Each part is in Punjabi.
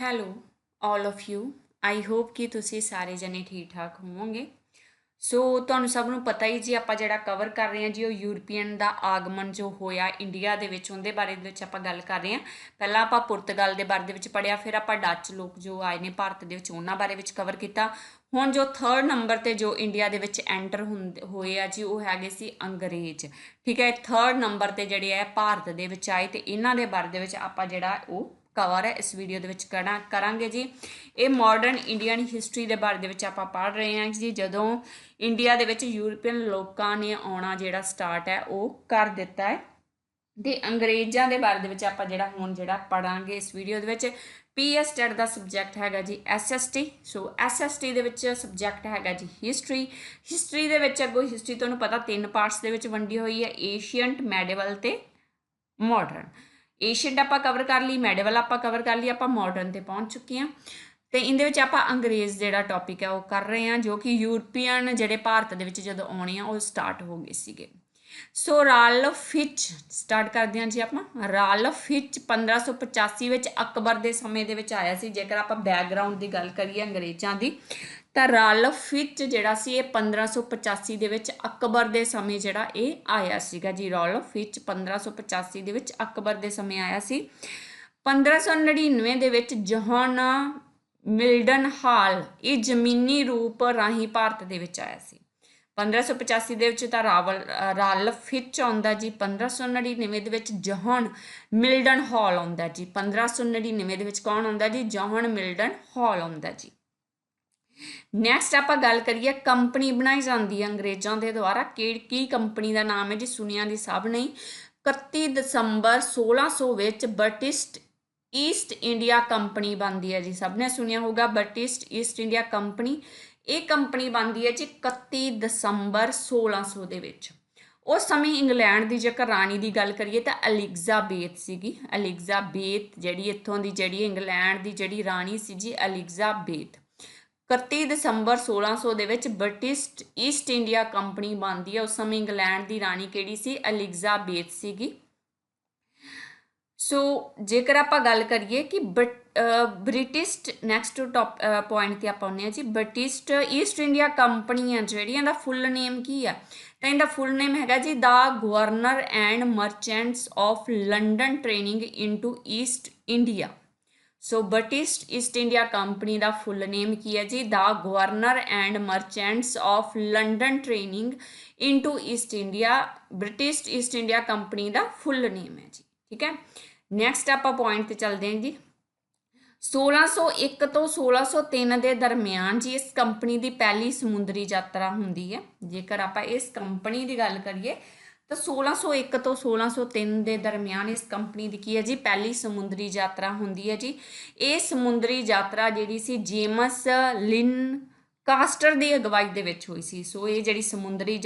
Hello all of you I hope ਕਿ ਤੁਸੀਂ ਸਾਰੇ ਜਣੇ ਠੀਕ ਠਾਕ ਹੋਵੋਗੇ। ਸੋ ਤੁਹਾਨੂੰ ਸਭ ਨੂੰ ਪਤਾ ਹੀ ਜੀ, ਆਪਾਂ ਜਿਹੜਾ ਕਵਰ ਕਰ ਰਹੇ ਹਾਂ ਜੀ, ਉਹ ਯੂਰਪੀਅਨ ਦਾ ਆਗਮਨ ਜੋ ਹੋਇਆ ਇੰਡੀਆ ਦੇ ਵਿੱਚ, ਉਹਦੇ ਬਾਰੇ ਦੇ ਵਿੱਚ ਆਪਾਂ ਗੱਲ ਕਰ ਰਹੇ ਹਾਂ। ਪਹਿਲਾਂ ਆਪਾਂ ਪੁਰਤਗਾਲ ਦੇ ਬਾਰੇ ਦੇ ਵਿੱਚ ਪੜਿਆ ਫਿਰ ਆਪਾਂ ਡੱਚ ਲੋਕ ਜੋ ਆਏ ਨੇ ਭਾਰਤ ਦੇ ਵਿੱਚ, ਉਹਨਾਂ ਬਾਰੇ ਵਿੱਚ ਕਵਰ ਕੀਤਾ। ਹੁਣ ਜੋ ਥਰਡ ਨੰਬਰ ਤੇ ਜੋ ਇੰਡੀਆ ਦੇ ਵਿੱਚ ਐਂਟਰ ਹੋਏ ਆ ਜੀ, ਉਹ ਹੈਗੇ ਸੀ ਅੰਗਰੇਜ਼। ਠੀਕ ਹੈ ਥਰਡ ਨੰਬਰ ਤੇ ਜਿਹੜੇ ਆ ਭਾਰਤ ਦੇ ਵਿੱਚ ਆਏ ਤੇ ਇਹਨਾਂ ਦੇ ਬਾਰੇ ਦੇ ਵਿੱਚ ਆਪਾਂ ਜਿਹੜਾ ਉਹ ਕਵਰ ਹੈ, ਇਸ ਵੀਡੀਓ ਦੇ ਵਿੱਚ ਕਰਾਂ ਕਰਾਂਗੇ ਜੀ। ਇਹ ਮਾਡਰਨ ਇੰਡੀਅਨ ਹਿਸਟਰੀ ਦੇ ਬਾਰੇ ਦੇ ਵਿੱਚ ਆਪਾਂ ਪੜ੍ਹ ਰਹੇ ਹਾਂ ਜੀ, ਜਦੋਂ ਇੰਡੀਆ ਦੇ ਵਿੱਚ ਯੂਰਪੀਅਨ ਲੋਕਾਂ ਨੇ ਆਉਣਾ ਜਿਹੜਾ ਸਟਾਰਟ ਹੈ, ਉਹ ਕਰ ਦਿੱਤਾ ਹੈ। ਤੇ ਅੰਗਰੇਜ਼ਾਂ ਦੇ ਬਾਰੇ ਦੇ ਵਿੱਚ ਆਪਾਂ ਜਿਹੜਾ ਹੁਣ ਜਿਹੜਾ ਪੜਾਂਗੇ ਇਸ ਵੀਡੀਓ ਦੇ ਵਿੱਚ ਪੀਐਸ ਟੈਟ ਦਾ ਸਬਜੈਕਟ ਹੈਗਾ ਜੀ ਐਸਐਸਟੀ ਸੋ ਐਸਐਸਟੀ ਦੇ ਵਿੱਚ ਸਬਜੈਕਟ ਹੈਗਾ ਜੀ ਹਿਸਟਰੀ ਹਿਸਟਰੀ ਦੇ ਵਿੱਚ ਅੱਗੋਂ ਹਿਸਟਰੀ ਤੁਹਾਨੂੰ ਪਤਾ ਤਿੰਨ ਪਾਰਟਸ ਦੇ ਵਿੱਚ ਵੰਡੀ ਹੋਈ ਹੈ ਏਸ਼ੀਅੰਟ ਮੈਡੀਵਲ ਤੇ ਮਾਡਰਨ ਏਸ਼ੀਅੰਟ ਆਪਾਂ ਕਵਰ ਕਰ ਲਈ ਮੈਡੀਵਲ ਆਪਾਂ ਕਵਰ ਕਰ ਲਈ, ਆਪਾਂ ਮਾਡਰਨ ਤੇ ਪਹੁੰਚ ਚੁੱਕੇ ਹਾਂ। ਤੇ ਇਹਦੇ ਵਿੱਚ ਆਪਾਂ ਅੰਗਰੇਜ਼ ਜਿਹੜਾ ਟੌਪਿਕ ਹੈ ਉਹ ਕਰ ਰਹੇ ਹਾਂ, ਜੋ ਕਿ ਯੂਰਪੀਅਨ ਜਿਹੜੇ ਭਾਰਤ ਦੇ ਵਿੱਚ ਜਦੋਂ ਆਉਣੇ ਆ, ਉਹ ਸਟਾਰਟ ਹੋ ਗਏ ਸੀਗੇ। ਸੋ ਰਾਲਫ ਫਿਚ ਸਟਾਰਟ ਕਰਦੇ ਹਾਂ ਜੀ ਆਪਾਂ। ਰਾਲਫ ਹਿਚ 1585 ਵਿੱਚ ਅਕਬਰ ਦੇ ਸਮੇਂ ਦੇ ਵਿੱਚ ਆਇਆ ਸੀ। ਜੇਕਰ ਆਪਾਂ ਬੈਕਗ੍ਰਾਉਂਡ ਦੀ ਗੱਲ ਕਰੀਏ ਅੰਗਰੇਜ਼ਾਂ ਦੀ ਤਾਂ ਰਾਲਫ ਹਿਚ ਜਿਹੜਾ ਸੀ ਇਹ 1585 ਦੇ ਵਿੱਚ ਅਕਬਰ ਦੇ ਸਮੇਂ ਜਿਹੜਾ ਇਹ ਆਇਆ ਸੀਗਾ ਜੀ ਰਾਲਫ ਹਿਚ 1585 ਦੇ ਵਿੱਚ ਅਕਬਰ ਦੇ ਸਮੇਂ ਆਇਆ ਸੀ। 1599 ਦੇ ਵਿੱਚ ਜੌਹਨ ਮਿਲਡਨ ਹਾਲ ਇਹ ਜ਼ਮੀਨੀ ਰੂਪ ਰਾਹੀਂ ਭਾਰਤ ਦੇ ਵਿੱਚ ਆਇਆ ਸੀ। 1585 ਦੇ ਵਿੱਚ ਤਾਂ ਰਾਵਲ ਰਾਲਫ ਹਿਚ ਆਉਂਦਾ ਜੀ 1599 ਦੇ ਵਿੱਚ ਜੌਹਨ ਮਿਲਡਨ ਹਾਲ ਆਉਂਦਾ ਜੀ 1599 ਦੇ ਵਿੱਚ ਕੌਣ ਆਉਂਦਾ ਜੀ? ਜੌਹਨ ਮਿਲਡਨ ਹਾਲ ਆਉਂਦਾ ਜੀ। ਨੈਕਸਟ ਆਪਾਂ ਗੱਲ ਕਰੀਏ ਕੰਪਨੀ ਬਣਾਈ ਜਾਂਦੀ ਹੈ ਅੰਗਰੇਜ਼ਾਂ ਦੇ ਦੁਆਰਾ, ਕਿਹੜੀ, ਕੀ ਕੰਪਨੀ ਦਾ ਨਾਮ ਹੈ ਜੀ ਸੁਣਿਆ ਦੀ ਸਭ ਨਹੀਂ। 31 ਦਸੰਬਰ 1600 ਵਿੱਚ ਬਰਟਿਸਟ ਈਸਟ ਇੰਡੀਆ ਕੰਪਨੀ ਬਣਦੀ ਹੈ ਜੀ। ਸਭ ਨੇ ਸੁਣਿਆ ਹੋਗਾ ਬਰਟਿਸਟ ਈਸਟ ਇੰਡੀਆ ਕੰਪਨੀ ਇਹ ਕੰਪਨੀ ਬਣਦੀ ਹੈ ਜੀ 31 ਦਸੰਬਰ 1600 ਦੇ ਵਿੱਚ। ਉਸ ਸਮੇਂ ਇੰਗਲੈਂਡ ਦੀ ਜੇਕਰ ਰਾਣੀ ਦੀ ਗੱਲ ਕਰੀਏ ਤਾਂ ਅਲੈਗਜ਼ਾਬੇਥ ਸੀਗੀ। ਅਲੈਗਜ਼ਾਬੇਥ ਜਿਹੜੀ ਇੱਥੋਂ ਦੀ ਜਿਹੜੀ ਇੰਗਲੈਂਡ ਦੀ ਜਿਹੜੀ ਰਾਣੀ ਸੀ ਜੀ ਅਲੈਗਜ਼ਾਬੇਥ। 31 ਦਸੰਬਰ 1600 ਦੇ ਵਿੱਚ ਬ੍ਰਿਟਿਸ਼ ਈਸਟ ਇੰਡੀਆ ਕੰਪਨੀ ਬਣਦੀ ਹੈ। ਉਸ ਸਮੇਂ ਇੰਗਲੈਂਡ ਦੀ ਰਾਣੀ ਕਿਹੜੀ ਸੀ? ਅਲੈਗਜ਼ਾਬੇਥ ਸੀਗੀ। ਸੋ ਜੇਕਰ ਆਪਾਂ ਗੱਲ ਕਰੀਏ ਕਿ ਬ੍ਰਿਟਿਸ਼ ਨੈਕਸਟ ਟੌਪ ਪੁਆਇੰਟ ਤੇ ਆਪਾਂ ਆਉਂਦੇ ਆ ਜੀ। ਬ੍ਰਿਟਿਸ਼ ਈਸਟ ਇੰਡੀਆ ਕੰਪਨੀ ਆ ਜਿਹੜੀ ਇਹਦਾ ਫੁੱਲ ਨੇਮ ਕੀ ਆ ਤਾਂ ਇਹਦਾ ਫੁੱਲ ਨੇਮ ਹੈਗਾ ਜੀ the governor and merchants of London trading into East India. So British East India company the full name ਕੀ ਹੈ ਜੀ? The governor and merchants of London trading into East India British East India company the full name ਹੈ ਜੀ, ਠੀਕ ਹੈ? ਨੈਕਸਟ ਆਪਾਂ ਪੁਆਇੰਟ ਤੇ ਚੱਲਦੇ ਹਾਂ ਜੀ। 1601 ਤੋਂ 1603 ਦੇ ਦਰਮਿਆਨ ਜੀ ਇਸ ਕੰਪਨੀ ਦੀ ਪਹਿਲੀ ਸਮੁੰਦਰੀ ਯਾਤਰਾ ਹੁੰਦੀ ਹੈ। ਜੇਕਰ ਆਪਾਂ ਇਸ ਕੰਪਨੀ ਦੀ ਗੱਲ ਕਰੀਏ ਤਾਂ 1601 ਤੋਂ 1603 ਦੇ ਦਰਮਿਆਨ ਇਸ ਕੰਪਨੀ ਦੀ ਕੀ ਹੈ ਜੀ, ਪਹਿਲੀ ਸਮੁੰਦਰੀ ਯਾਤਰਾ ਹੁੰਦੀ ਹੈ ਜੀ। ਇਹ ਸਮੁੰਦਰੀ ਯਾਤਰਾ ਜਿਹੜੀ ਸੀ, ਜੇਮਸ ਲਿਨ ਕਾਸਟਰ ਦੀ ਅਗਵਾਈ ਦੇ ਵਿੱਚ ਹੋਈ ਸੀ। ਸੋ ਇਹ ਜਿਹੜੀ ਸਮੁੰਦਰੀ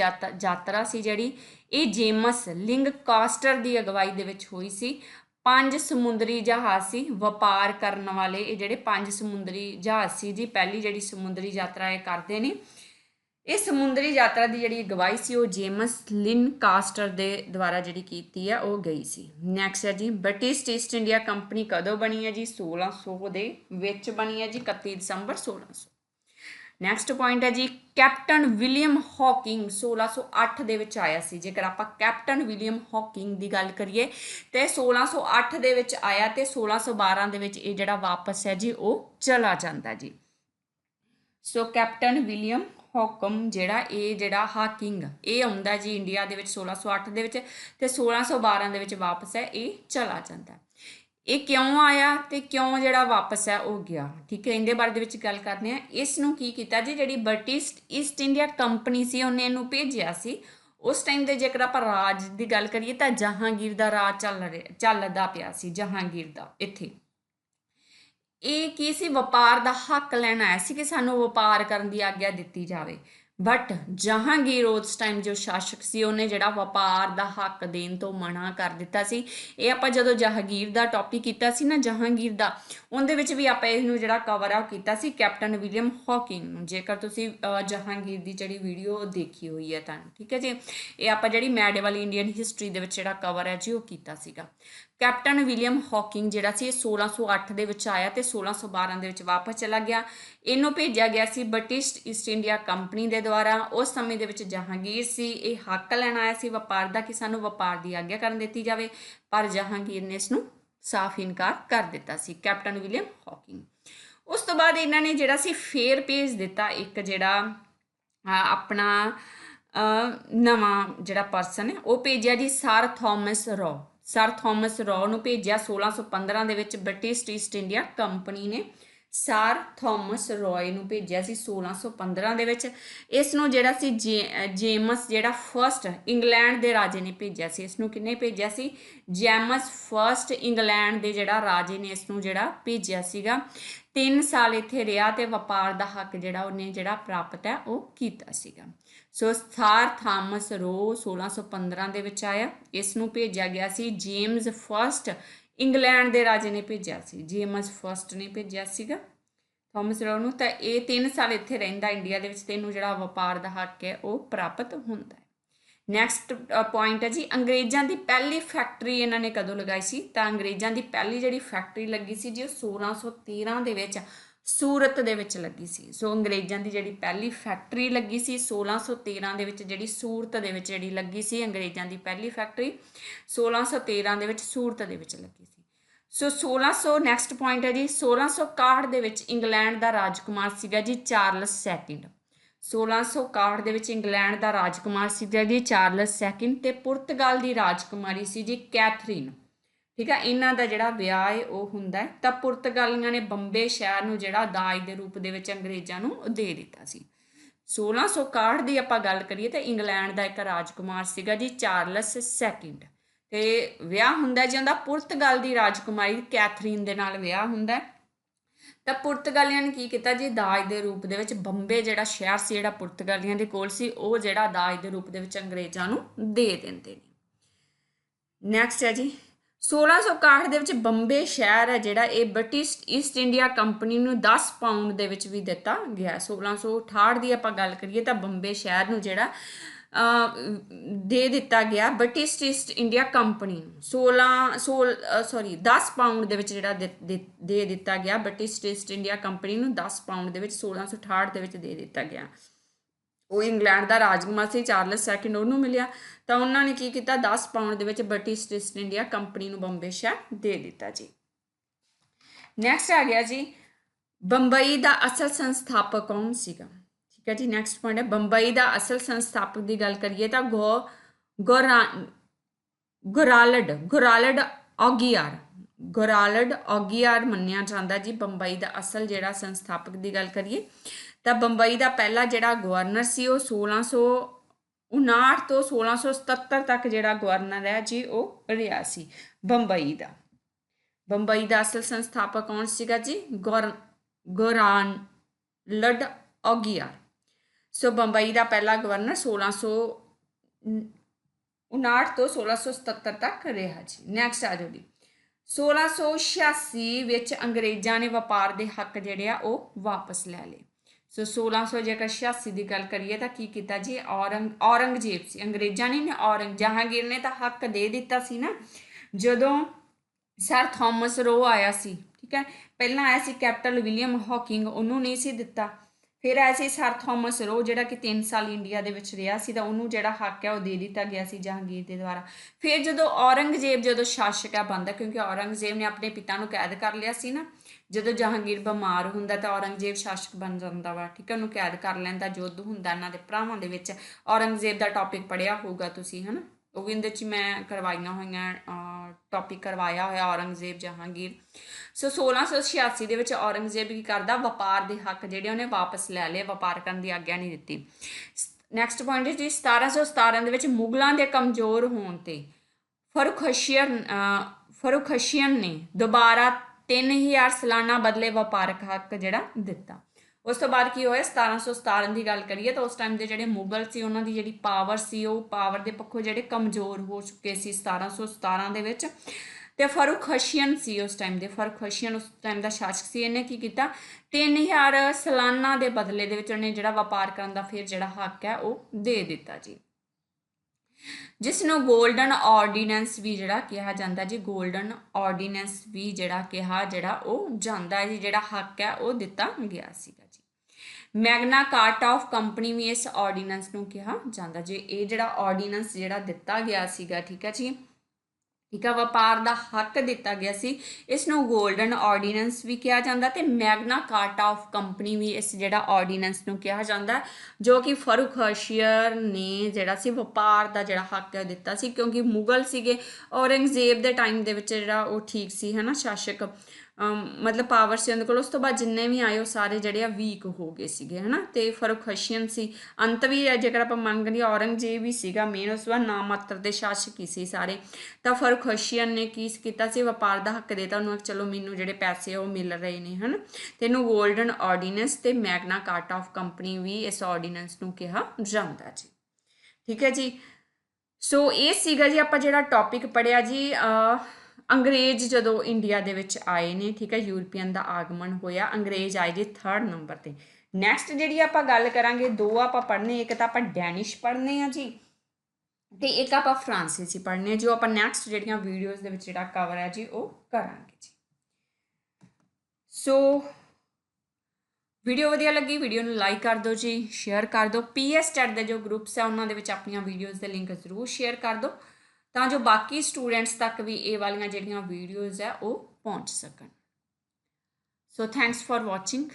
ਯਾਤਰਾ ਸੀ ਜਿਹੜੀ, ਇਹ ਜੇਮਸ ਲਿੰਗ ਕਾਸਟਰ ਦੀ ਅਗਵਾਈ ਦੇ ਵਿੱਚ ਹੋਈ ਸੀ। ਪੰਜ ਸਮੁੰਦਰੀ ਜਹਾਜ਼ ਸੀ, ਵਪਾਰ ਕਰਨ ਵਾਲੇ। ਇਹ ਜਿਹੜੇ ਪੰਜ ਸਮੁੰਦਰੀ ਜਹਾਜ਼ ਸੀ ਜੀ, ਪਹਿਲੀ ਜਿਹੜੀ ਸਮੁੰਦਰੀ ਯਾਤਰਾ ਇਹ ਕਰਦੇ ਨੇ। ਇਹ ਸਮੁੰਦਰੀ ਯਾਤਰਾ ਦੀ ਜਿਹੜੀ ਅਗਵਾਈ ਸੀ, ਉਹ ਜੇਮਸ ਲਿਨ ਕਾਸਟਰ ਦੇ ਦੁਆਰਾ ਜਿਹੜੀ ਕੀਤੀ ਹੈ, ਉਹ ਗਈ ਸੀ। ਨੈਕਸਟ ਹੈ ਜੀ ਬ੍ਰਿਟਿਸ਼ ਈਸਟ ਇੰਡੀਆ ਕੰਪਨੀ ਕਦੋਂ ਬਣੀ ਹੈ ਜੀ? 1600 ਦੇ ਵਿੱਚ ਬਣੀ ਹੈ ਜੀ 31 ਦਸੰਬਰ 1600 ਨੈਕਸਟ ਪੁਆਇੰਟ ਹੈ ਜੀ ਕੈਪਟਨ ਵਿਲੀਅਮ ਹਾਕਿੰਗ 1608 ਦੇ ਵਿੱਚ ਆਇਆ ਸੀ। ਜੇਕਰ ਆਪਾਂ ਕੈਪਟਨ ਵਿਲੀਅਮ ਹਾਕਿੰਗ ਦੀ ਗੱਲ ਕਰੀਏ, ਤੇ 1608 ਦੇ ਵਿੱਚ ਆਇਆ ਤੇ 1612 ਦੇ ਵਿੱਚ ਇਹ ਜਿਹੜਾ ਵਾਪਸ ਹੈ ਜੀ, ਉਹ ਚਲਾ ਜਾਂਦਾ ਜੀ। ਸੋ ਕੈਪਟਨ ਵਿਲੀਅਮ ਹਾਕਮ ਜਿਹੜਾ ਇਹ ਜਿਹੜਾ ਹਾਕਿੰਗ, ਇਹ ਆਉਂਦਾ ਜੀ ਇੰਡੀਆ ਦੇ ਵਿੱਚ 1608 ਦੇ ਵਿੱਚ ਤੇ 1612 ਦੇ ਵਿੱਚ ਵਾਪਸ ਹੈ, ਇਹ ਚਲਾ ਜਾਂਦਾ। ਇਹ ਕਿਉਂ ਆਇਆ ਤੇ ਕਿਉਂ ਜਿਹੜਾ ਵਾਪਸ ਹੈ, ਉਹ ਗਿਆ। ਠੀਕ ਹੈ, ਇਹਦੇ ਬਾਰੇ ਦੇ ਵਿੱਚ ਗੱਲ ਕਰਦੇ ਆ ਇਸ ਨੂੰ ਕੀ ਕੀਤਾ ਜੀ, ਜਿਹੜੀ ਬ੍ਰਿਟਿਸ਼ ਈਸਟ ਇੰਡੀਆ ਕੰਪਨੀ ਸੀ, ਉਹਨੇ ਇਹਨੂੰ ਭੇਜਿਆ ਸੀ। ਉਸ ਟਾਈਮ ਦੇ ਜੇਕਰ ਆਪਾਂ ਰਾਜ ਦੀ ਗੱਲ ਕਰੀਏ ਤਾਂ ਜਹਾਂਗੀਰ ਦਾ ਰਾਜ ਚੱਲ ਰਿਹਾ, ਚੱਲਦਾ ਪਿਆ ਸੀ, ਜਹਾਂਗੀਰ ਦਾ ਇੱਥੇ। ਇਹ ਕੀ ਸੀ? ਵਪਾਰ ਦਾ ਹੱਕ ਲੈਣ ਆਇਆ ਸੀ ਕਿ ਸਾਨੂੰ ਵਪਾਰ ਕਰਨ ਦੀ ਆਗਿਆ ਦਿੱਤੀ ਜਾਵੇ। ਬਟ ਜਹਾਂਗੀਰ ਉਸ ਟਾਈਮ ਜੋ ਸ਼ਾਸਕ ਸੀ, ਉਹਨੇ ਜਿਹੜਾ ਵਪਾਰ ਦਾ ਹੱਕ ਦੇਣ ਤੋਂ ਮਨਾ ਕਰ ਦਿੱਤਾ ਸੀ। ਇਹ ਆਪਾਂ ਜਦੋਂ ਜਹਾਂਗੀਰ ਦਾ ਟੌਪਿਕ ਕੀਤਾ ਸੀ ਨਾ, ਜਹਾਂਗੀਰ ਦਾ, ਉਹਦੇ ਵਿੱਚ ਵੀ ਆਪਾਂ ਇਹਨੂੰ ਜਿਹੜਾ ਕਵਰ ਆ ਕੀਤਾ ਸੀ, ਕੈਪਟਨ ਵਿਲੀਅਮ ਹਾਕਿੰਗ ਨੂੰ। ਜੇਕਰ ਤੁਸੀਂ ਜਹਾਂਗੀਰ ਦੀ ਜਿਹੜੀ ਵੀਡੀਓ ਦੇਖੀ ਹੋਈ ਹੈ ਤਾਂ ਠੀਕ ਹੈ ਜੀ? ਇਹ ਆਪਾਂ ਜਿਹੜੀ ਮੈਡੀਵਲ ਇੰਡੀਅਨ ਹਿਸਟਰੀ ਦੇ ਵਿੱਚ ਜਿਹੜਾ ਕਵਰ ਹੈ ਜੀ, ਉਹ ਕੀਤਾ ਸੀਗਾ। ਕੈਪਟਨ ਵਿਲੀਅਮ ਹਾਕਿੰਗ, ਜਿਹੜਾ ਸੀ ਇਹ 1608 ਦੇ ਵਿੱਚ ਆਇਆ ਤੇ 1612 ਦੇ ਵਿੱਚ ਵਾਪਸ ਚਲਾ ਗਿਆ। ਇਹਨੂੰ ਭੇਜਿਆ ਗਿਆ ਸੀ ਬ੍ਰਿਟਿਸ਼ ਈਸਟ ਇੰਡੀਆ ਕੰਪਨੀ ਦੇ ਦੁਆਰਾ। ਉਸ ਸਮੇਂ ਦੇ ਵਿੱਚ ਜਹਾਂਗੀਰ ਸੀ। ਇਹ ਹੱਕ ਲੈਣ ਆਇਆ ਸੀ। ਵਪਾਰ ਦਾ ਕਿ ਸਾਨੂੰ ਵਪਾਰ ਦੀ ਆਗਿਆ ਕਰਨ ਦਿੱਤੀ ਜਾਵੇ। ਪਰ ਜਹਾਂਗੀਰ ਨੇ ਇਸ ਨੂੰ ਸਾਫ਼ ਇਨਕਾਰ ਕਰ ਦਿੱਤਾ ਸੀ, ਕੈਪਟਨ ਵਿਲੀਅਮ ਹਾਕਿੰਗ। ਉਸ ਤੋਂ ਬਾਅਦ ਇਹਨਾਂ ਨੇ ਜਿਹੜਾ ਸੀ ਫੇਰ ਭੇਜ ਦਿੱਤਾ ਇੱਕ ਜਿਹੜਾ ਆਪਣਾ ਨਵਾਂ ਜਿਹੜਾ ਪਰਸਨ ਹੈ, ਉਹ ਭੇਜਿਆ ਜੀ sir Thomas Roe. Sir Thomas Roe ਨੂੰ ਭੇਜਿਆ 1615 ਦੇ ਵਿੱਚ ਬ੍ਰਿਟਿਸ਼ ਈਸਟ ਇੰਡੀਆ ਕੰਪਨੀ ਨੇ। ਸਰ ਥਾਮਸ ਰੋਏ ਨੂੰ ਭੇਜਿਆ ਸੀ 1615 ਦੇ ਵਿੱਚ। ਇਸ ਨੂੰ ਜਿਹੜਾ ਸੀ ਜੇ- ਜੇਮਸ ਜਿਹੜਾ ਫਰਸਟ ਇੰਗਲੈਂਡ ਦੇ ਰਾਜੇ ਨੇ ਭੇਜਿਆ ਸੀ। ਇਸ ਨੂੰ ਕਿੰਨੇ ਭੇਜਿਆ ਸੀ? ਜੇਮਸ ਫਰਸਟ ਇੰਗਲੈਂਡ ਦੇ ਜਿਹੜਾ ਰਾਜੇ ਨੇ ਇਸ ਨੂੰ ਜਿਹੜਾ ਭੇਜਿਆ ਸੀਗਾ। 3 ਸਾਲ ਇੱਥੇ ਰਿਹਾ ਤੇ ਵਪਾਰ ਦਾ ਹੱਕ ਜਿਹੜਾ ਉਹਨੇ ਜਿਹੜਾ ਪ੍ਰਾਪਤ ਹੈ ਉਹ ਕੀਤਾ ਸੀਗਾ। ਸੋ ਸਰ ਥਾਮਸ ਰੋ 1615 ਦੇ ਵਿੱਚ ਆਇਆ। ਇਸ ਨੂੰ ਭੇਜਿਆ ਗਿਆ ਸੀ। ਜੇਮਸ ਫਰਸਟ ਇੰਗਲੈਂਡ ਦੇ ਰਾਜੇ ਨੇ ਭੇਜਿਆ ਸੀ। ਜੇਮਸ ਫਰਸਟ ਨੇ ਭੇਜਿਆ ਸੀਗਾ ਥਾਮਸ ਰੋ ਨੂੰ। ਤਾਂ ਇਹ 3 ਸਾਲ ਇੱਥੇ ਰਹਿੰਦਾ ਇੰਡੀਆ ਦੇ ਵਿੱਚ ਤੇ ਇਹਨੂੰ ਜਿਹੜਾ ਵਪਾਰ ਦਾ ਹੱਕ ਹੈ ਉਹ ਪ੍ਰਾਪਤ ਹੁੰਦਾ ਨੈਕਸਟ ਪੁਆਇੰਟ uh, ਹੈ ਜੀ, ਅੰਗਰੇਜ਼ਾਂ ਦੀ ਪਹਿਲੀ ਫੈਕਟਰੀ ਇਹਨਾਂ ਨੇ ਕਦੋਂ ਲਗਾਈ ਸੀ? ਤਾਂ ਅੰਗਰੇਜ਼ਾਂ ਦੀ ਪਹਿਲੀ ਜਿਹੜੀ ਫੈਕਟਰੀ ਲੱਗੀ ਸੀ ਜੀ, ਉਹ 1613 ਦੇ ਵਿੱਚ, ਸੂਰਤ ਦੇ ਵਿੱਚ ਲੱਗੀ ਸੀ। ਸੋ ਅੰਗਰੇਜ਼ਾਂ ਦੀ ਜਿਹੜੀ ਪਹਿਲੀ ਫੈਕਟਰੀ ਲੱਗੀ ਸੀ 1613 ਦੇ ਵਿੱਚ ਜਿਹੜੀ ਸੂਰਤ ਦੇ ਵਿੱਚ ਜਿਹੜੀ ਲੱਗੀ ਸੀ, ਅੰਗਰੇਜ਼ਾਂ ਦੀ ਪਹਿਲੀ ਫੈਕਟਰੀ 1613 ਦੇ ਵਿੱਚ ਸੂਰਤ ਦੇ ਵਿੱਚ ਲੱਗੀ ਸੀ। ਸੋ 1600 ਨੈਕਸਟ ਪੁਆਇੰਟ ਹੈ ਜੀ 1661 ਦੇ ਵਿੱਚ ਇੰਗਲੈਂਡ ਦਾ ਰਾਜਕੁਮਾਰ ਸੀਗਾ ਜੀ, ਚਾਰਲਸ ਸੈਕਿੰਡ। 1661 ਦੇ ਵਿੱਚ ਇੰਗਲੈਂਡ ਦਾ ਰਾਜਕੁਮਾਰ ਸੀਗਾ ਜੀ ਚਾਰਲਸ ਸੈਕਿੰਡ ਤੇ ਪੁਰਤਗਾਲ ਦੀ ਰਾਜਕੁਮਾਰੀ ਸੀ ਜੀ ਕੈਥਰੀਨ। ਠੀਕ ਹੈ ਇਹਨਾਂ ਦਾ ਜਿਹੜਾ ਵਿਆਹ ਹੈ ਉਹ ਹੁੰਦਾ ਹੈ ਤਾਂ ਪੁਰਤਗਾਲੀਆਂ ਨੇ ਬੰਬੇ ਸ਼ਹਿਰ ਨੂੰ ਜਿਹੜਾ ਦਾਜ ਦੇ ਰੂਪ ਦੇ ਵਿੱਚ ਅੰਗਰੇਜ਼ਾਂ ਨੂੰ ਦੇ ਦਿੱਤਾ ਸੀ। 1661 ਦੀ ਆਪਾਂ ਗੱਲ ਕਰੀਏ ਤਾਂ ਇੰਗਲੈਂਡ ਦਾ ਇੱਕ ਰਾਜਕੁਮਾਰ ਸੀਗਾ ਜੀ ਚਾਰਲਸ ਸੈਕਿੰਡ। ਤੇ ਵਿਆਹ ਹੁੰਦਾ ਜਾਂਦਾ ਪੁਰਤਗਾਲ ਦੀ ਰਾਜਕੁਮਾਰੀ ਕੈਥਰੀਨ ਦੇ ਨਾਲ ਵਿਆਹ ਹੁੰਦਾ ਹੈ ਤਾਂ ਪੁਰਤਗਾਲੀਆਂ ਨੇ ਕੀ ਕੀਤਾ ਜੀ? ਦਾਜ ਦੇ ਰੂਪ ਦੇ ਵਿੱਚ ਬੰਬੇ ਜਿਹੜਾ ਸ਼ਹਿਰ ਸੀ, ਜਿਹੜਾ ਪੁਰਤਗਾਲੀਆਂ ਦੇ ਕੋਲ ਸੀ, ਉਹ ਜਿਹੜਾ ਦਾਜ ਦੇ ਰੂਪ ਦੇ ਵਿੱਚ ਅੰਗਰੇਜ਼ਾਂ ਨੂੰ ਦੇ ਦਿੰਦੇ ਨੇ। ਨੈਕਸਟ ਹੈ ਜੀ। 1661 ਦੇ ਵਿੱਚ ਬੰਬੇ ਸ਼ਹਿਰ ਹੈ ਜਿਹੜਾ ਇਹ ਬ੍ਰਿਟਿਸ਼ ਈਸਟ ਇੰਡੀਆ ਕੰਪਨੀ ਨੂੰ 10 ਪਾਉਂਡ ਦੇ ਵਿੱਚ ਵੀ ਦਿੱਤਾ ਗਿਆ। 1668 ਦੀ ਆਪਾਂ ਗੱਲ ਕਰੀਏ ਤਾਂ ਬੰਬੇ ਸ਼ਹਿਰ ਨੂੰ ਜਿਹੜਾ ਦੇ ਦਿੱਤਾ ਗਿਆ ਬ੍ਰਿਟਿਸ਼ ਈਸਟ ਇੰਡੀਆ ਕੰਪਨੀ ਨੂੰ 16 16 ਸੌਰੀ 10 ਪਾਉਂਡ ਦੇ ਵਿੱਚ ਜਿਹੜਾ ਦੇ- ਦੇ ਦਿੱਤਾ ਗਿਆ ਬ੍ਰਿਟਿਸ਼ ਈਸਟ ਇੰਡੀਆ ਕੰਪਨੀ ਨੂੰ 10 ਪਾਉਂਡ ਦੇ ਵਿੱਚ 1668 ਦੇ ਵਿੱਚ ਦੇ ਦਿੱਤਾ ਗਿਆ। ਉਹ ਇੰਗਲੈਂਡ ਦਾ ਰਾਜਕੁਮਾਰ ਸੀ, ਚਾਰਲਸ ਸੈਕਿੰਡ ਉਹਨੂੰ ਮਿਲਿਆ, ਤਾਂ ਉਹਨਾਂ ਨੇ ਕੀ ਕੀਤਾ? 10 ਪਾਉਂਡ ਦੇ ਵਿੱਚ ਬ੍ਰਿਟਿਸ਼ ਈਸਟ ਇੰਡੀਆ ਕੰਪਨੀ ਨੂੰ ਬੰਬੇ ਸ਼ਹਿਰ ਦੇ ਦਿੱਤਾ ਜੀ। ਨੈਕਸਟ ਆ ਗਿਆ ਜੀ, ਬੰਬਈ ਦਾ ਅਸਲ ਸੰਸਥਾਪਕ ਕੌਣ ਸੀਗਾ? ਠੀਕ ਹੈ ਜੀ ਨੈਕਸਟ ਪੁਆਇੰਟ ਹੈ, ਬੰਬਈ ਦਾ ਅਸਲ ਸੰਸਥਾਪਕ ਦੀ ਗੱਲ ਕਰੀਏ ਤਾਂ ਗੋ, ਗੋਰਾ, ਗੋਰਾਲਡ ਗੋਰਾਲਡ ਔਗੀਆਰ ਗੋਰਾਲਡ ਔਗੀਆਰ ਮੰਨਿਆ ਜਾਂਦਾ ਜੀ ਬੰਬਈ ਦਾ ਅਸਲ ਜਿਹੜਾ ਸੰਸਥਾਪਕ ਦੀ ਗੱਲ ਕਰੀਏ। ਤਾਂ ਬੰਬਈ ਦਾ ਪਹਿਲਾ ਜਿਹੜਾ ਗਵਰਨਰ ਸੀ ਉਹ 1659 ਤੋਂ 1677 ਤੱਕ ਜਿਹੜਾ ਗਵਰਨਰ ਹੈ ਜੀ ਉਹ ਰਿਹਾ ਸੀ ਬੰਬਈ ਦਾ। ਬੰਬਈ ਦਾ ਅਸਲ ਸੰਸਥਾਪਕ ਕੌਣ ਸੀਗਾ ਜੀ? ਗੌਰ ਗੋਰਾਨ ਲਡ ਔਗੀਆਰ। ਸੋ ਬੰਬਈ ਦਾ ਪਹਿਲਾ ਗਵਰਨਰ 1659 ਤੋਂ 1677 ਤੱਕ ਰਿਹਾ ਜੀ। ਨੈਕਸਟ ਆ ਜਾਓ ਜੀ। 1686 ਵਿੱਚ ਅੰਗਰੇਜ਼ਾਂ ਨੇ ਵਪਾਰ ਦੇ ਹੱਕ ਜਿਹੜੇ ਆ ਉਹ ਵਾਪਸ ਲੈ ਲਏ। ਸੋ 1600 ਜੇਕਰ 86 ਦੀ ਗੱਲ ਕਰੀਏ ਤਾਂ ਕੀ ਕੀਤਾ ਜੀ? ਔਰੰਗ, ਔਰੰਗਜ਼ੇਬ ਸੀ। ਅੰਗਰੇਜ਼ਾਂ ਨੇ ਔਰੰਗ ਜਹਾਂਗੀਰ ਨੇ ਤਾਂ ਹੱਕ ਦੇ ਦਿੱਤਾ ਸੀ ਨਾ। ਜਦੋਂ ਸਰ ਥਾਮਸ ਰੋ ਆਇਆ ਸੀ, ਠੀਕ ਹੈ? ਪਹਿਲਾਂ ਆਇਆ ਸੀ ਕੈਪਟਨ ਵਿਲੀਅਮ ਹਾਕਿੰਗ, ਉਹਨੂੰ ਨਹੀਂ ਸੀ ਦਿੱਤਾ। ਫਿਰ ਐਸੇ ਸਰ ਥਾਮਸ ਰੋ, ਜਿਹੜਾ ਕਿ 3 ਸਾਲ ਇੰਡੀਆ ਦੇ ਵਿੱਚ ਰਿਹਾ ਸੀ, ਤਾਂ ਉਹਨੂੰ ਜਿਹੜਾ ਹੱਕ ਹੈ ਉਹ ਦੇ ਦਿੱਤਾ ਗਿਆ ਸੀ ਜਹਾਂਗੀਰ ਦੇ ਦੁਆਰਾ। ਫਿਰ ਜਦੋਂ ਔਰੰਗਜ਼ੇਬ, ਜਦੋਂ ਸ਼ਾਸਕ ਹੈ ਬਣਦਾ ਕਿਉਂਕਿ ਔਰੰਗਜ਼ੇਬ ਨੇ ਆਪਣੇ ਪਿਤਾ ਨੂੰ ਕੈਦ ਕਰ ਲਿਆ ਸੀ ਨਾ, ਜਦੋਂ ਜਹਾਂਗੀਰ ਬਿਮਾਰ ਹੁੰਦਾ ਤਾਂ ਔਰੰਗਜ਼ੇਬ ਸ਼ਾਸਕ ਬਣ ਜਾਂਦਾ ਵਾ, ਠੀਕ ਹੈ, ਉਹਨੂੰ ਕੈਦ ਕਰ ਲੈਂਦਾ ਯੁੱਧ ਹੁੰਦਾ ਇਹਨਾਂ ਦੇ ਭਰਾਵਾਂ ਦੇ ਵਿੱਚ। ਔਰੰਗਜ਼ੇਬ ਦਾ ਟੌਪਿਕ ਪੜਿਆ ਹੋਊਗਾ ਤੁਸੀਂ, ਹਨਾ? ਉਹ ਵੀ ਇਹਦੇ ਚ ਮੈਂ ਕਰਵਾਈਆਂ ਹੋਈਆਂ ਟੌਪਿਕ ਕਰਵਾਇਆ ਹੋਇਆ ਔਰੰਗਜ਼ੇਬ ਜਹਾਂਗੀਰ। ਸੋ 1686 ਦੇ ਵਿੱਚ ਔਰੰਗਜ਼ੇਬ ਕੀ ਕਰਦਾ? ਵਪਾਰ ਦੇ ਹੱਕ ਜਿਹੜੇ ਉਹਨੇ ਵਾਪਸ ਲੈ ਲਏ, ਵਪਾਰ ਕਰਨ ਦੀ ਆਗਿਆ ਨਹੀਂ ਦਿੱਤੀ। ਨੈਕਸਟ ਪੁਆਇੰਟ ਹੈ ਜੀ 1717 ਦੇ ਵਿੱਚ ਮੁਗਲਾਂ ਦੇ ਕਮਜ਼ੋਰ ਹੋਣ ਤੇ ਫਰੂਖਸ਼ੀਅਨ ਫਰੂਖਸ਼ੀਅਨ ਨੇ ਦੁਬਾਰਾ 3000 ਸਾਲਾਨਾ ਬਦਲੇ ਵਪਾਰਕ ਹੱਕ ਜਿਹੜਾ ਦਿੱਤਾ। ਉਸ ਤੋਂ ਬਾਅਦ ਕੀ ਹੋਇਆ? 1717 ਦੀ ਗੱਲ ਕਰੀਏ ਤਾਂ ਉਸ ਟਾਈਮ ਦੇ ਜਿਹੜੇ ਮੁਗਲ ਸੀ, ਉਹਨਾਂ ਦੀ ਜਿਹੜੀ ਪਾਵਰ ਸੀ, ਉਹ ਪਾਵਰ ਦੇ ਪੱਖੋਂ ਜਿਹੜੇ ਕਮਜ਼ੋਰ ਹੋ ਚੁੱਕੇ ਸੀ 1717 ਦੇ ਵਿੱਚ। ਤੇ ਫਰੁਖਸ਼ੀਅਨ ਸੀ ਉਸ ਟਾਈਮ ਦੇ ਫਰੁਖਸ਼ੀਅਨ ਉਸ ਟਾਈਮ ਦਾ ਸ਼ਾਸਕ ਸੀ। ਇਹਨੇ ਕੀ ਕੀਤਾ? 3000 ਸਾਲਾਨਾ ਦੇ ਬਦਲੇ ਦੇ ਵਿੱਚ ਉਹਨੇ ਜਿਹੜਾ ਵਪਾਰ ਕਰਨ ਦਾ ਫਿਰ ਜਿਹੜਾ ਹੱਕ ਹੈ, ਉਹ ਦੇ ਦਿੱਤਾ ਜੀ। ਜਿਸ ਨੂੰ 골ਡਨ ਆਰਡੀਨੈਂਸ ਵੀ ਜਿਹੜਾ ਕਿਹਾ ਜਾਂਦਾ ਜੀ 골ਡਨ ਆਰਡੀਨੈਂਸ ਵੀ ਜਿਹੜਾ ਕਿਹਾ, ਜਿਹੜਾ ਉਹ ਜਾਂਦਾ ਜੀ, ਜਿਹੜਾ ਹੱਕ ਹੈ, ਉਹ ਦਿੱਤਾ ਗਿਆ ਸੀਗਾ ਜੀ। ਮੈਗਨਾ ਕਾਰਟਾ ਆਫ ਕੰਪਨੀ ਵੀ ਇਸ ਆਰਡੀਨੈਂਸ ਨੂੰ ਕਿਹਾ ਜਾਂਦਾ ਜੀ। ਇਹ ਜਿਹੜਾ ਆਰਡੀਨੈਂਸ ਜਿਹੜਾ ਦਿੱਤਾ ਗਿਆ ਸੀਗਾ, ਠੀਕ ਹੈ ਜੀ ਠੀਕ ਆ, ਵਪਾਰ ਦਾ ਹੱਕ ਦਿੱਤਾ ਗਿਆ ਸੀ। ਇਸ ਨੂੰ 골ਡਨ ਆਰਡੀਨੈਂਸ ਵੀ ਕਿਹਾ ਜਾਂਦਾ ਤੇ ਮੈਗਨਾ ਕਾਰਟਾ ਆਫ ਕੰਪਨੀ ਵੀ ਇਸ ਜਿਹੜਾ ਆਰਡੀਨੈਂਸ ਨੂੰ ਕਿਹਾ ਜਾਂਦਾ, ਜੋ ਕਿ ਫਰੂਖ ਹਸ਼ੀਰ ਨੇ ਜਿਹੜਾ ਸੀ ਵਪਾਰ ਦਾ ਜਿਹੜਾ ਹੱਕ ਹੈ ਦਿੱਤਾ ਸੀ, ਕਿਉਂਕਿ ਮੁਗਲ ਸੀਗੇ, ਔਰੰਗਜ਼ੇਬ ਦੇ ਟਾਈਮ ਦੇ ਵਿੱਚ ਜਿਹੜਾ ਉਹ ਠੀਕ ਸੀ, ਹਨਾ, ਸ਼ਾਸਕ। ਮਤਲਬ ਪਾਵਰ ਸੀ ਉਹਨਾਂ ਕੋਲ, ਉਸ ਤੋਂ ਬਾਅਦ ਜਿੰਨੇ ਵੀ ਆਏ ਉਹ ਸਾਰੇ ਜਿਹੜੇ ਆ ਵੀਕ ਹੋ ਗਏ ਸੀਗੇ, ਹਨਾ। ਤੇ ਫਰਖਸ਼ੀਅਨ ਸੀ, ਅੰਤ ਵੀ ਜੇਕਰ ਆਪਾਂ ਮੰਨ ਕਰੀਏ ਔਰੰਗਜ਼ੇਬ ਵੀ ਸੀਗਾ ਮੇਨ ਉਸ ਵਾਰ ਨਾਮ ਮਾਤਰ ਦੇ ਸ਼ਾਸਕ ਹੀ ਸੀ ਸਾਰੇ। ਤਾਂ ਖੁਸ਼ੀਅਨ ਨੇ ਕੀ ਕੀਤਾ ਸੀ, ਵਪਾਰ ਦਾ ਹੱਕ ਦੇਤਾ, ਉਹਨੂੰ ਚਲੋ ਮੈਨੂੰ ਜਿਹੜੇ ਪੈਸੇ ਉਹ ਮਿਲ ਰਹੇ ਨੇ, ਹਨ? ਤੇ ਇਹਨੂੰ 골ਡਨ ਆਰਡੀਨੈਂਸ ਤੇ ਮੈਗਨਾ ਕਾਰਟਾ ਆਫ ਕੰਪਨੀ ਵੀ ਇਸ ਆਰਡੀਨੈਂਸ ਨੂੰ ਕਿਹਾ ਜਾਂਦਾ ਜੀ। ਠੀਕ ਹੈ ਜੀ? ਸੋ ਇਹ ਸੀਗਾ ਜੀ ਆਪਾਂ ਜਿਹੜਾ ਟੌਪਿਕ ਪੜਿਆ ਜੀ ਅੰਗਰੇਜ਼ ਜਦੋਂ ਇੰਡੀਆ ਦੇ ਵਿੱਚ ਆਏ ਨੇ, ਠੀਕ ਹੈ ਯੂਰਪੀਅਨ ਦਾ ਆਗਮਨ ਹੋਇਆ, ਅੰਗਰੇਜ਼ ਆਏ ਜੀ 3rd ਨੰਬਰ ਤੇ। ਨੈਕਸਟ ਜਿਹੜੀ ਆਪਾਂ ਗੱਲ ਕਰਾਂਗੇ, ਦੋ ਆਪਾਂ ਪੜ੍ਹਨੇ, ਇੱਕ ਤਾਂ ਆਪਾਂ ਡੈਨਿਸ਼ ਪੜ੍ਹਨੇ ਆ ਜੀ। ਤੇ ਇੱਕ ਆਪਾਂ ਫਰਾਂਸੀਸੀ ਪੜ੍ਹਨੇ ਆ, ਜੋ ਆਪਾਂ ਨੈਕਸਟ ਜਿਹੜੀਆਂ ਵੀਡੀਓਜ਼ ਦੇ ਵਿੱਚ ਜਿਹੜਾ ਕਵਰ ਹੈ ਜੀ, ਉਹ ਕਰਾਂਗੇ ਜੀ। ਸੋ ਵੀਡੀਓ ਵਧੀਆ ਲੱਗੀ ਵੀਡੀਓ ਨੂੰ ਲਾਈਕ ਕਰ ਦਿਓ ਜੀ ਸ਼ੇਅਰ ਕਰ ਦਿਓ। ਪੀਐਸ ਟੈਟ ਦੇ ਜੋ ਗਰੁੱਪਸ ਹੈ ਉਹਨਾਂ ਦੇ ਵਿੱਚ ਆਪਣੀਆਂ ਵੀਡੀਓਜ਼ ਦੇ ਲਿੰਕ ਜ਼ਰੂਰ ਸ਼ੇਅਰ ਕਰ ਦਿਓ, ਤਾਂ ਜੋ ਬਾਕੀ ਸਟੂਡੈਂਟਸ ਤੱਕ ਵੀ ਇਹ ਵਾਲੀਆਂ ਜਿਹੜੀਆਂ ਵੀਡੀਓਜ਼ ਹੈ, ਉਹ ਪਹੁੰਚ ਸਕਣ। So thanks for watching